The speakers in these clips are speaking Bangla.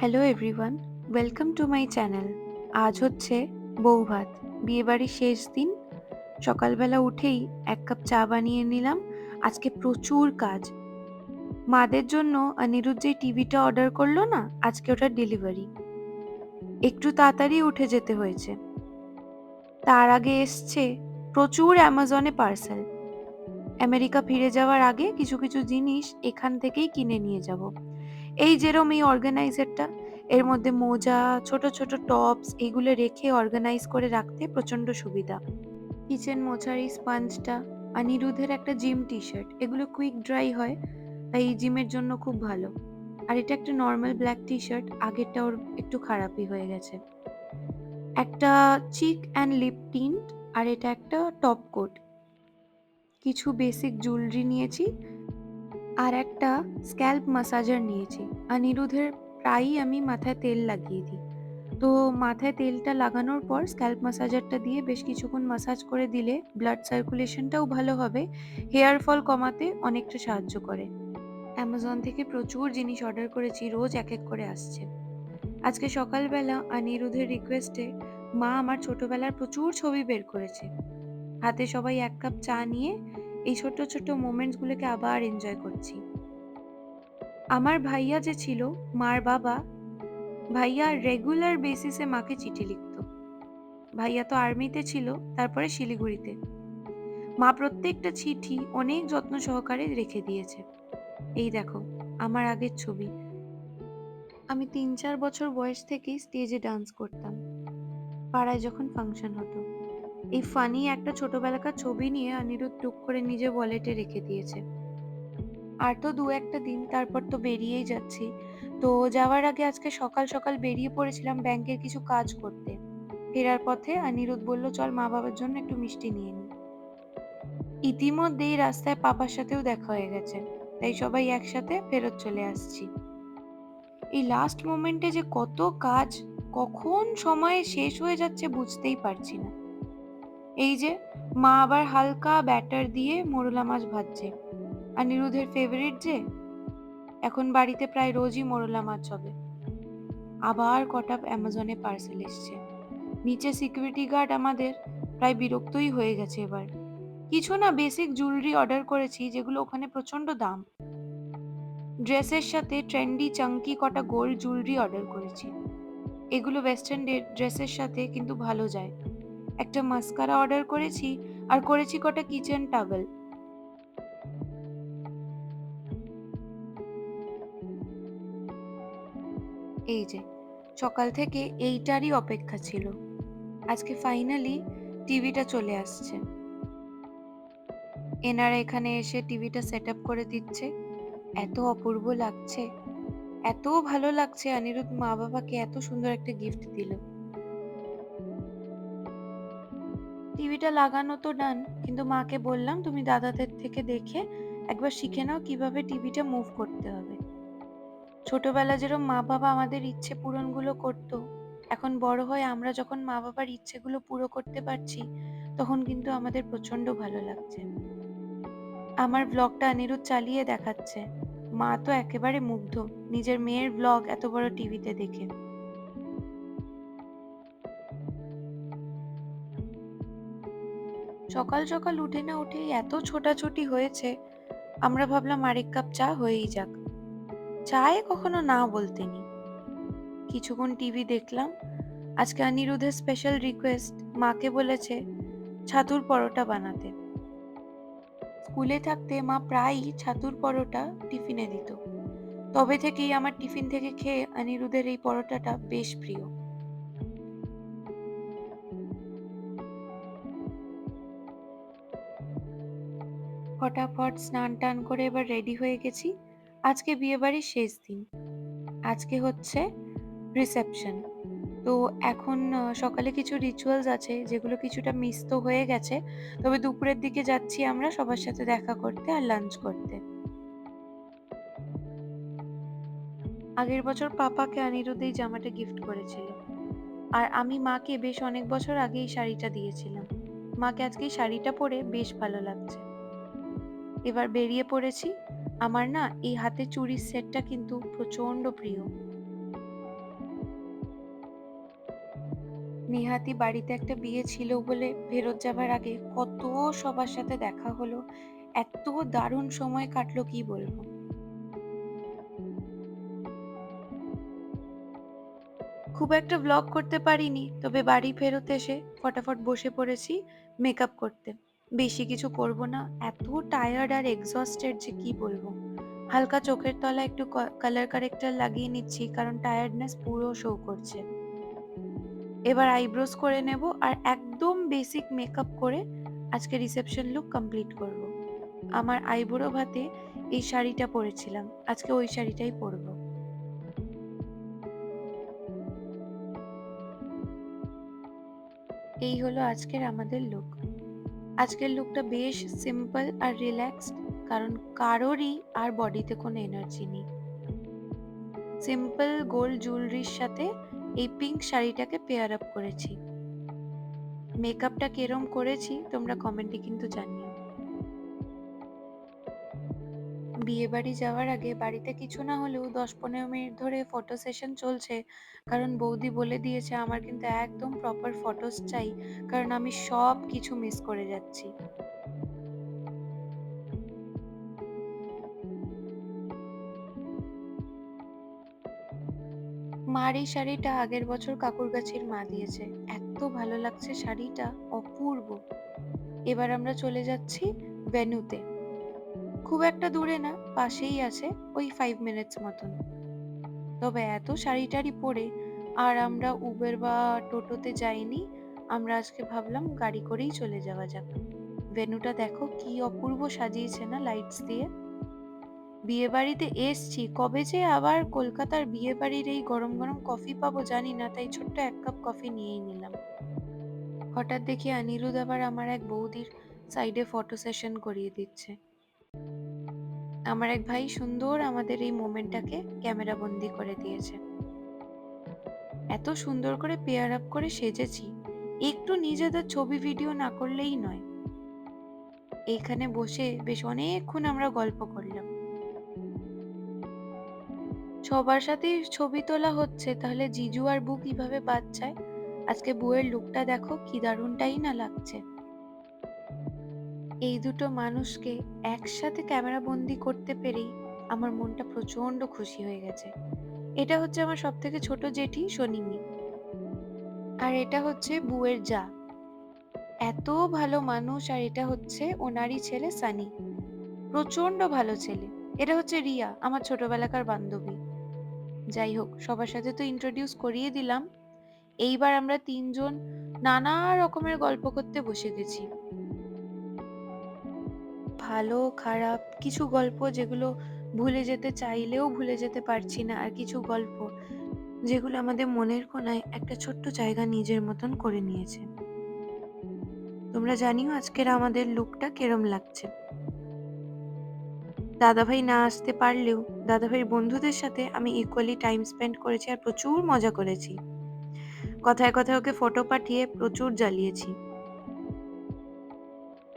Hello everyone welcome to my channel আজ হচ্ছে বৌভাত। বিয়েবাড়ির শেষ দিন। সকালবেলা উঠেই এক কাপ চা বানিয়ে নিলাম। আজকে প্রচুর কাজ। মাদের জন্য অনিরুদ্ধ যে টিভিটা অর্ডার করল না, আজকে ওটার ডেলিভারি একটু তাড়াতাড়ি উঠে যেতে হয়েছে। তার আগে এসছে প্রচুর অ্যামাজনে পার্সেল আমেরিকা ফিরে যাওয়ার আগে কিছু কিছু জিনিস এখান থেকেই কিনে নিয়ে যাব। এই যেরম এই অর্গানাইজারটা এর মধ্যে মোজা, ছোট ছোট টপস এগুলো রেখে অর্গানাইজ করে রাখতে প্রচণ্ড সুবিধা। কিচেন মোছার স্পঞ্জটা অনিরুদ্ধের একটা জিম টি শার্ট এগুলো কুইক ড্রাই হয়, তাই এই জিমের জন্য খুব ভালো। আর এটা একটা নর্মাল ব্ল্যাক টি শার্ট আগেরটা ওর একটু খারাপই হয়ে গেছে। একটা চিক অ্যান্ড লিপ টিন্ট আর এটা একটা টপ কোট কিছু বেসিক জুয়েলারি নিয়েছি আর একটা স্ক্যাল্প মাসাজার নিয়েছি। অনিরুদ্ধের প্রায়ই আমি মাথায় তেল লাগিয়ে দিই। তো মাথায় তেলটা লাগানোর পর স্ক্যাল্প মাসাজারটা দিয়ে বেশ কিছুক্ষণ মাসাজ করে দিলে ব্লাড সার্কুলেশনটাও ভালো হবে। হেয়ার ফল কমাতে অনেকটা সাহায্য করে। অ্যামাজন থেকে প্রচুর জিনিস অর্ডার করেছি, রোজ এক এক করে আসছে। আজকে সকালবেলা অনিরুদ্ধের রিকোয়েস্টে মা আমার ছোটবেলার প্রচুর ছবি বের করেছে। হাতে সবাই এক কাপ চা নিয়ে এই ছোট ছোট মোমেন্টসগুলোকে আবার এনজয় করছি। আমার ভাইয়া যে ছিল, মার বাবা, ভাইয়া রেগুলার বেসিসে মাকে চিঠি লিখত। ভাইয়া তো আর্মিতে ছিল, তারপরে শিলিগুড়িতে। মা প্রত্যেকটা চিঠি অনেক যত্ন সহকারে রেখে দিয়েছে। এই দেখো, আমার আগের ছবি। আমি তিন, চার বছর বয়স থেকেই স্টেজে ডান্স করতাম। পাড়ায় যখন ফাংশন হতো। এই ফানি একটা ছোটবেলাকার ছবি নিয়ে অনিরুদ্ধ টুক করে নিজে ওয়ালেটে রেখে দিয়েছে। আর তো দু একটা দিন, তারপর তো বেরিয়েই যাচ্ছি। তো যাওয়ার আগে আজকে সকাল সকাল বেরিয়ে পড়েছিলাম ব্যাংকের কিছু কাজ করতে। ফেরার পথে অনিরুদ্ধ বলল, চল মা বাবার জন্য একটু মিষ্টি নিয়ে নি। ইতিমধ্যেই রাস্তায় পাপার সাথেও দেখা হয়ে গেছে। তাই সবাই একসাথে ফেরত চলে আসছি। এই লাস্ট মোমেন্টে যে কত কাজ, কখন সময় শেষ হয়ে যাচ্ছে বুঝতেই পারছি না। এই যে, মা আবার হালকা ব্যাটার দিয়ে মোরলা মাছ ভাজছে। অনিরুদ্ধের ফেভারিট যে, এখন বাড়িতে প্রায় রোজই মোরলা মাছ হবে। আবার কটা অ্যামাজনে পার্সেল এসছে। নিচে সিকিউরিটি গার্ড আমাদের প্রায় বিরক্তই হয়ে গেছে এবার। কিছু না বেসিক জুয়েলারি অর্ডার করেছি, যেগুলো ওখানে প্রচণ্ড দাম। ড্রেসের সাথে ট্রেন্ডি চাঙ্কি কটা গোল্ড জুয়েলারি অর্ডার করেছি। এগুলো ওয়েস্টার্ন ড্রেসের সাথে কিন্তু ভালো যায়। একটা মাস্কারা অর্ডার করেছি আর করেছি কটা কিচেন টাওয়েল এই যে, সকাল থেকে এইটারই অপেক্ষা ছিল। আজকে ফাইনালি টিভিটা চলে আসছে। এনারা এখানে এসে টিভিটা সেট করে দিচ্ছে। এত অপূর্ব লাগছে। এত ভালো লাগছে। অনিরুদ্ধ মা বাবাকে এত সুন্দর একটা গিফট দিল। টিভিটা লাগানো তো ডান কিন্তু মাকে বললাম, তুমি দাদাদের থেকে দেখে একবার শিখে নাও কীভাবে টিভিটা মুভ করতে হবে। ছোটবেলা যেরকম মা বাবা আমাদের ইচ্ছে পূরণগুলো করতো, এখন বড় হয়ে আমরা যখন মা বাবার ইচ্ছেগুলো পুরো করতে পারছি, তখন কিন্তু আমাদের প্রচণ্ড ভালো লাগছে। আমার ব্লগটা অনিরুদ্ধ চালিয়ে দেখাচ্ছে। মা তো একেবারে মুগ্ধ, নিজের মেয়ের ব্লগ এত বড় টিভিতে দেখে। সকাল সকাল উঠে না উঠেই এত ছোটাছুটি হয়েছে, আমরা ভাবলাম আরেক কাপ চা হয়েই যাক। চায়ে কখনো না বলতেনি। কিছুক্ষণ টিভি দেখলাম, আজকে অনিরুদ্ধের স্পেশাল রিকোয়েস্ট মাকে বলেছে ছাতুর পরোটা বানাতে। স্কুলে থাকতে মা প্রায়ই ছাতুর পরোটা টিফিনে দিত। তবে থেকেই আমার টিফিন থেকে খেয়ে অনিরুদ্ধের এই পরোটাটা বেশ প্রিয়। ফটাফট স্নান টান করে এবার রেডি হয়ে গেছি। আজকে বিয়েবাড়ির শেষ দিন। আজকে হচ্ছে রিসেপশন তো এখন সকালে কিছু রিচুয়ালস আছে যেগুলো কিছুটা মিস তো হয়ে গেছে। তবে দুপুরের দিকে যাচ্ছি আমরা সবার সাথে দেখা করতে আর লাঞ্চ করতে। আগের বছর পাপাকে অনিরুদ্ধ এই জামাটা গিফট করেছিল। আর আমি মাকে বেশ অনেক বছর আগে এই শাড়িটা দিয়েছিলাম। মাকে আজকে এই শাড়িটা পরে বেশ ভালো লাগছে। এবার বেরিয়ে পড়েছি। আমার না এই হাতে চুরির সেটটা কিন্তু প্রচণ্ড প্রিয়। নিহাতি বাড়িতে একটা বিয়ে ছিল বলে ফেরত যাবার আগে কত সবার সাথে দেখা হলো, এত দারুণ সময় কাটলো কি বলব? খুব একটা ব্লগ করতে পারিনি, তবে বাড়ি ফেরত এসে ফটাফট বসে পড়েছি মেকআপ করতে। বেশি কিছু করব না। এত টায়ার্ড আর এক্সস্টেড যে কি বলব? হালকা চোখের তলা একটু কালার কারেক্টার লাগিয়ে নিচ্ছি, কারণ টায়ার্ডনেস পুরো শো করছে। এবার আইব্রোস করে নেব আর একদম বেসিক মেকআপ করে আজকে রিসেপশন লুক কমপ্লিট করব। আমার আইব্রো ভাতে এই শাড়িটা পরেছিলাম, আজকে ওই শাড়িটাই পরবো। এই হলো আজকের আমাদের লুক আজকের লুকটা বেশ সিম্পল আর রিল্যাক্সড কারণ কারোরই আর বডিতে কোনো এনার্জি নেই। সিম্পল গোল্ড জুয়েলারির সাথে এই পিঙ্ক শাড়িটাকে পেয়ার আপ করেছি। মেকআপটা কেরম করেছি তোমরা কমেন্টে কিন্তু জানিও। বিয়ে বাড়ি যাওয়ার আগে বাড়িতে কিছু না হলেও দশ পনেরো মিনিট ধরে ফটো সেশন চলছে। কারণ বৌদি বলে দিয়েছে আমার কিন্তু একদম প্রপার ফটোস চাই। কারণ আমি সব কিছু মিস করে যাচ্ছি। মার এই শাড়িটা আগের বছর কাকুর গাছের মা দিয়েছে। এত ভালো লাগছে শাড়িটা, অপূর্ব। এবার আমরা চলে যাচ্ছি ভেনুতে খুব একটা দূরে না, পাশেই আছে ওই ফাইভ মিনিটস মতন। তবে এত শাড়ি টাড়ি পরে আর আমরা উবের বা টোটোতে যাইনি, আমরা আজকে ভাবলাম গাড়ি করেই চলে যাওয়া যাক। ভেনুটা দেখো কি অপূর্ব সাজিয়েছে না লাইটস দিয়ে। বিয়ে বাড়িতে এসছি, কবে যে আবার কলকাতার বিয়ে বাড়ির এই গরম গরম কফি পাবো জানি না, তাই ছোট্ট এক কাপ কফি নিয়েই নিলাম। হঠাৎ দেখি অনিরুদ আবার আমার এক বৌদির সাইডে ফটো সেশন করিয়ে দিচ্ছে। আমার এক ভাই সুন্দর আমাদের এই মোমেন্টটাকে ক্যামেরা বন্দি করে দিয়েছে। এত সুন্দর করে পেয়ার আপ করে সেজেছি, একটু নিজেদের ছবি ভিডিও না করলেই নয়। এইখানে বসে বেশ অনেকক্ষণ আমরা গল্প করলাম। সবার সাথেই ছবি তোলা হচ্ছে, তাহলে জিজু আর বু কীভাবে বাচ্চায় আজকে বউয়ের লুকটা দেখো, কি দারুণটাই না লাগছে। এই দুটো মানুষকে একসাথে ক্যামেরা বন্দি করতে পেরেই আমার মনটা প্রচণ্ড খুশি হয়ে গেছে। এটা হচ্ছে আমার সব থেকে ছোট জেঠি শনিমি আর এটা হচ্ছে বুয়ের যা। এত ভালো মানুষ আর এটা হচ্ছে ওনারই ছেলে সানি। প্রচণ্ড ভালো ছেলে। এটা হচ্ছে রিয়া, আমার ছোটবেলাকার বান্ধবী। যাই হোক, সবার সাথে তো ইন্ট্রোডিউস করিয়ে দিলাম। এইবার আমরা তিনজন নানা রকমের গল্প করতে বসে গেছি। ভালো, খারাপ কিছু গল্প যেগুলো ভুলে যেতে চাইলেও ভুলে যেতে পারছি না। আর কিছু গল্প যেগুলো আমাদের মনের কোনায় একটা ছোট্ট জায়গা নিজের মতন করে নিয়েছে। তোমরা জানিও আজকের আমাদের লুকটা কেরম লাগছে। দাদাভাই না আসতে পারলেও দাদাভাইয়ের বন্ধুদের সাথে আমি ইকুয়ালি টাইম স্পেন্ড করেছি আর প্রচুর মজা করেছি। কথায় কথায় ওকে ফটো পাঠিয়ে প্রচুর জ্বালিয়েছি।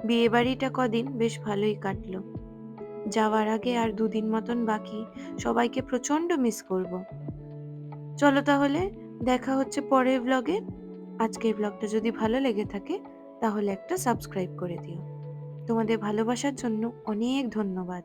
বিয়ে বাড়িটা কদিন বেশ ভালোই কাটলো। যাওয়ার আগে আর দুদিন মতন বাকি, সবাইকে প্রচণ্ড মিস করব। চলো তাহলে, দেখা হচ্ছে পরের ব্লগে আজকের ব্লগটা যদি ভালো লেগে থাকে, তাহলে একটা সাবস্ক্রাইব করে দিও। তোমাদের ভালোবাসার জন্য অনেক ধন্যবাদ।